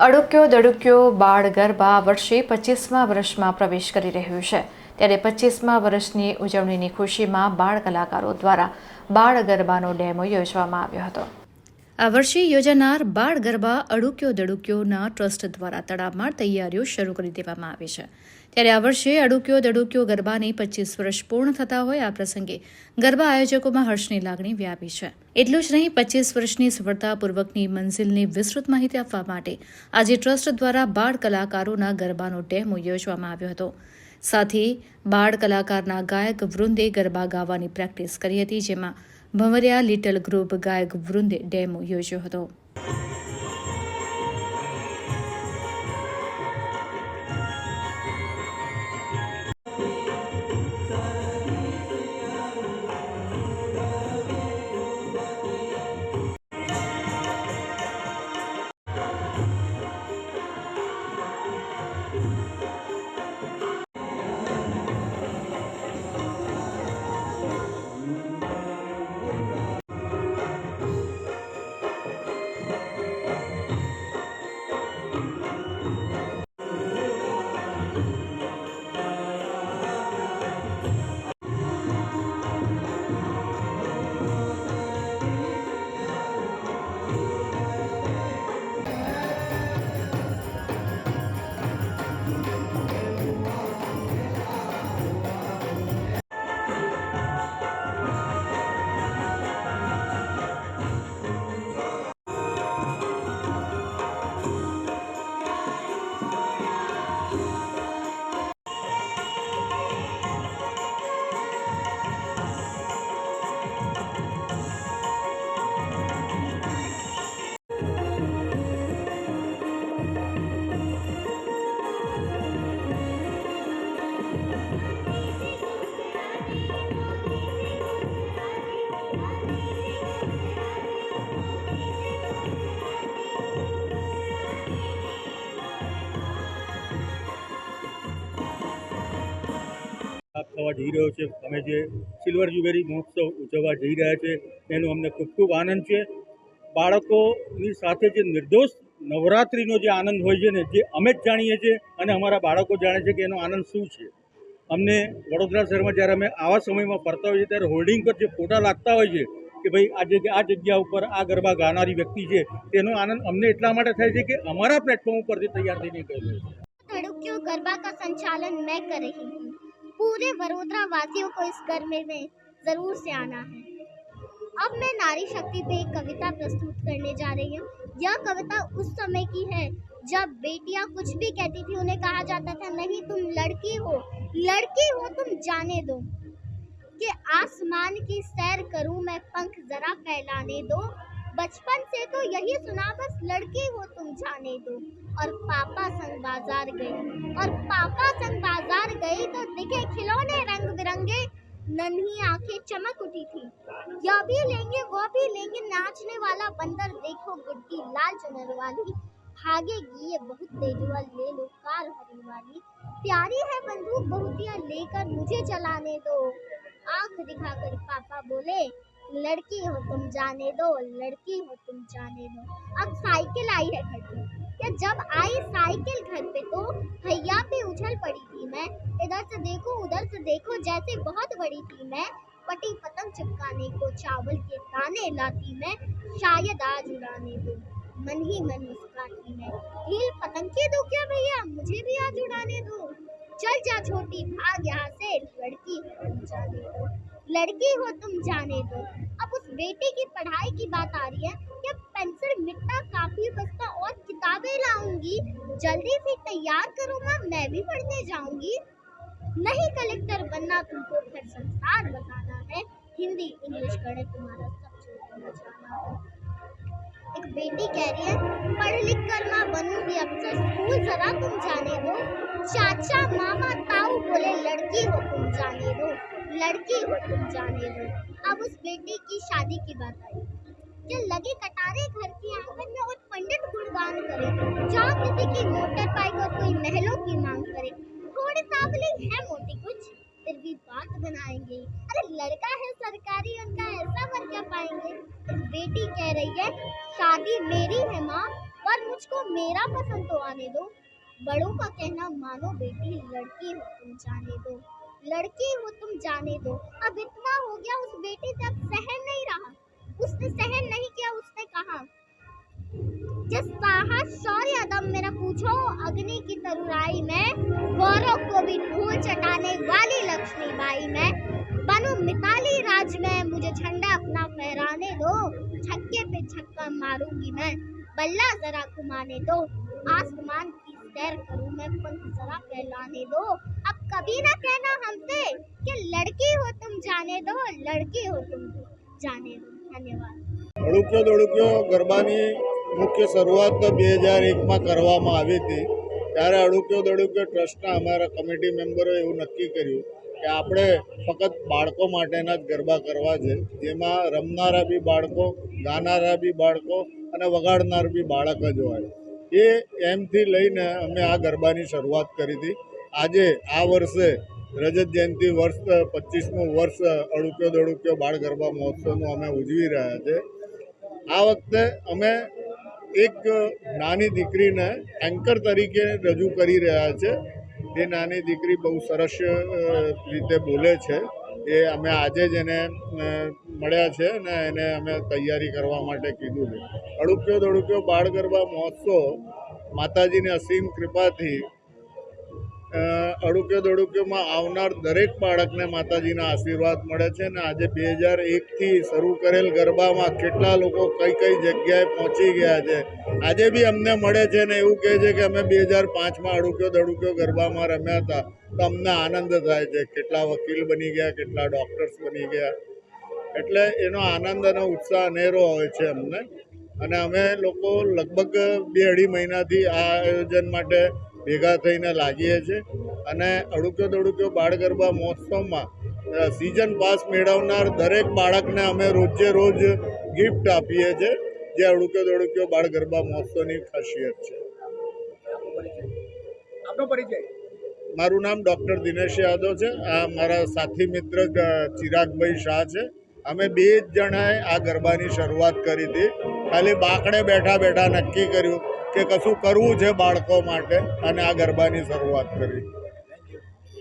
અડુક્યો દડુક્યો બાળ ગરબા વર્ષે પચીસમા વર્ષમાં પ્રવેશ કરી રહ્યું છે. ત્યારે પચીસમા વર્ષની ઉજવણીની ખુશીમાં બાળ કલાકારો દ્વારા બાળ ગરબાનો ડેમો યોજવામાં આવ્યો હતો. આ વર્ષે યોજાનાર બાળ ગરબા અડુક્યો દડુક્યોના ટ્રસ્ટ દ્વારા તળાવમાં તૈયારીઓ શરૂ કરી દેવામાં આવી છે. ત્યારે આ વર્ષે અડુક્યો દડુક્યો ગરબાની પચીસ વર્ષ પૂર્ણ થતા હોય આ પ્રસંગે ગરબા આયોજકોમાં હર્ષની લાગણી વ્યાપી છે. એટલું જ નહીં, પચીસ વર્ષની સફળતાપૂર્વકની મંઝિલની વિસ્તૃત માહિતી આપવા માટે આજે ટ્રસ્ટ દ્વારા બાળ કલાકારોના ગરબાનો ડેમો યોજવામાં આવ્યો હતો. સાથે બાળ કલાકારના ગાયક વૃંદે ગરબા ગાવાની પ્રેક્ટિસ કરી હતી, જેમાં ભંવરિયા લિટલ ગ્રુપ ગાયક વૃંદે ડેમો યોજ્યો હતો. થવા જઈ રહ્યો છે. અમે જે સિલ્વર જુબેરી મહોત્સવ ઉજવવા જઈ રહ્યા છે, એનો અમને ખૂબ ખૂબ આનંદ છે. બાળકોની સાથે જે નિર્દોષ નવરાત્રિનો જે આનંદ હોય છે ને, જે અમે જ જાણીએ છીએ અને અમારા બાળકો જાણે છે કે એનો આનંદ શું છે. અમને વડોદરા શહેરમાં જ્યારે અમે આવા સમયમાં ફરતા હોઈએ ત્યારે હોર્ડિંગ પર જે ફોટા લાગતા હોય છે કે ભાઈ, આ જગ્યા આ જગ્યા ઉપર આ ગરબા ગાનારી વ્યક્તિ છે, તેનો આનંદ અમને એટલા માટે થાય છે કે અમારા પ્લેટફોર્મ ઉપરથી તૈયાર થઈને ગયેલો છે. ગરબા કા સંચાલન મેં કરી पूरे वडोदरा वासियों को इस गरबे में ज़रूर से आना है। अब मैं नारी शक्ति पे एक कविता प्रस्तुत करने जा रही हूँ। यह कविता उस समय की है, जब बेटियाँ कुछ भी कहती थी, उन्हें कहा जाता था, नहीं, तुम लड़की हो। लड़की हो, तुम जाने दो। कि आसमान की सैर करूँ, मैं पंख जरा फैलाने दो। बचपन से तो यही सुना, बस लड़की हो, तुम जाने दो। और पापा संग बाज़ार गए, और पापा संग भी लेंगे, वो भी लेंगे। नाचने वाला बंदर देखो, गुड्डी लाल चुनर वाली। भागेगी ये बहुत तेजवल ले लो कार हरी वाली। प्यारी है बंदूक बहुतिया लेकर मुझे चलाने दो। आँख दिखाकर पापा बोले, लड़की हो तुम जाने दो, लड़की हो तुम जाने दो। अब साइकिल आई है घर पे। या जब आई साइकिल घर पे तो भैया पे उछल पड़ी थी मैं। इधर से देखो, उधर से देखो, जैसे बहुत बड़ी थी मैं। पटी पतंग चिपकाने को चावल के दाने लाती मैं, शायद आज उड़ाने दो। मन ही मन मुस्कुराती मैं। ढील पतंग के दो क्या भैया? मुझे भी आज उड़ाने दो। चल जा छोटी, भाग यहाँ से। लड़की हो तुम जाने दो। लड़की हो तुम जाने दो। अब उस बेटे की पढ़ाई की बात आ रही है कि पेंसिल, मिट्टा, कापी, बस्ता और किताबें लाऊँगी। जल्दी से तैयार करो माँ, मैं भी पढ़ने जाऊँगी। नहीं कलेक्टर बनना तुमको फिर संसार बताना है। हिंदी, इंग्लिश, गणित, तुम्हारा सब जाना है एक बेटी कह रही है पढ़ लिख कर माँ बनूँगी अफसर स्कूल जरा तुम जाने दो। चाचा, मामा, ताऊ बोले, लड़की हो तुम जाने दो। लड़की हो तुम जाने दो। अब उस बेटी की शादी की बात आई। कि लगे कटारे घर के आँगन में और पंडित गुणगान करे। जहाँ किसी की मोटर बाइक और कोई महलों की मांग करे। थोड़ी सावली है मोटी कुछ, फिर भी बात बनाएँगे। अरे लड़का है रही है। शादी मेरी है माँ, पर मुझको मेरा पसंद तो आने दो। बड़ों का कहना मानो बेटी, लड़की हो तुम जाने दो। लड़की हो तुम जाने दो। अब इतना हो गया उस बेटी से अब सहन नहीं रहा। उसने सहन नहीं किया, उसने कहा, जिस साहस शौर्य दम मेरा पूछो, अग्नि की तरुराई में, गौरव को भी धूल चटाने वाली लक्ष्मी बाई मैं बनू मिताली राज में मुझे झंडा अपना फहराने दो छक्के पे छक्का मारूंगी मैं बल्ला जरा घुमाने दो आसमान की सैर करूं मैं पंख जरा फैलाने दो अब कभी ना कहना हमसे कि लड़की हो तुम जाने दो लड़की हो तुम जाने दो धन्यवाद અડુક્યો દોડુક્યો ગરબાની મુખ્ય શરૂઆત તો બે હજાર એકમાં કરવામાં આવી હતી ત્યારે અડુક્યો દોડુક્યો ટ્રસ્ટના અમારા કમિટી મેમ્બરોએ એવું નક્કી કર્યું કે આપણે ફક્ત બાળકો માટેના જ ગરબા કરવા છે. જેમાં રમનારા બી બાળકો, ગાનારા બી બાળકો અને વગાડનાર બી બાળક જ હોય. એ એમથી લઈને અમે આ ગરબાની શરૂઆત કરી હતી. આજે આ વર્ષે રજત જયંતિ વર્ષ, પચીસમું વર્ષ અડુક્યો દડુક્યો બાળ ગરબા મહોત્સવનું અમે ઉજવી રહ્યા છે. આ વખતે અમે એક નાની દીકરીને એન્કર તરીકે રજૂ કરી રહ્યા છે. એ નાની દીકરી બહુ સરસ રીતે બોલે છે, એ અમે આજે જ એને મળ્યા છે અને એને અમે તૈયારી કરવા માટે કીધું છે. અડુક્યો દોડુક્યો બાળ ગરબા મહોત્સવ માતાજીની અસીમ કૃપાથી અડુક્યો દડુક્યોમાં આવનાર દરેક બાળકને માતાજીના આશીર્વાદ મળે છે અને આજે બે હજાર એકથી શરૂ કરેલ ગરબામાં કેટલા લોકો કઈ કઈ જગ્યાએ પહોંચી ગયા છે? આજે બી અમને મળે છે ને એવું કહે છે કે અમે બે હજાર પાંચમાં અડુક્યો દડુક્યો ગરબામાં રમ્યા હતા. તો અમને આનંદ થાય છે. કેટલા વકીલ બની ગયા, કેટલા ડૉક્ટર્સ બની ગયા. એટલે એનો આનંદ અને ઉત્સાહ અનેરો હોય છે અમને. અને અમે લોકો લગભગ બે અઢી મહિનાથી આ આયોજન માટે ભેગા થઈને લાગીએ છીએ અને અડુક્યો દડુક્યો બાળ ગરબા મહોત્સવમાં સિઝન પાસ મેળવનાર દરેક બાળકને અમે રોજે રોજ ગિફ્ટ આપીએ છીએ જે અડુક્યો દડુક્યો બાળ ગરબા મહોત્સવની ખાસિયત છે. આપનો પરિચય? મારું નામ ડૉક્ટર દિનેશ યાદવ છે. આ મારા સાથી મિત્ર ચિરાગભાઈ શાહ છે. અમે બે જ જણાએ આ ગરબાની શરૂઆત કરી હતી. ખાલી બાકડે બેઠા બેઠા નક્કી કર્યું કે કશું કરવું છે બાળકો માટે? અને આ ગરબાની શરૂઆત કરી.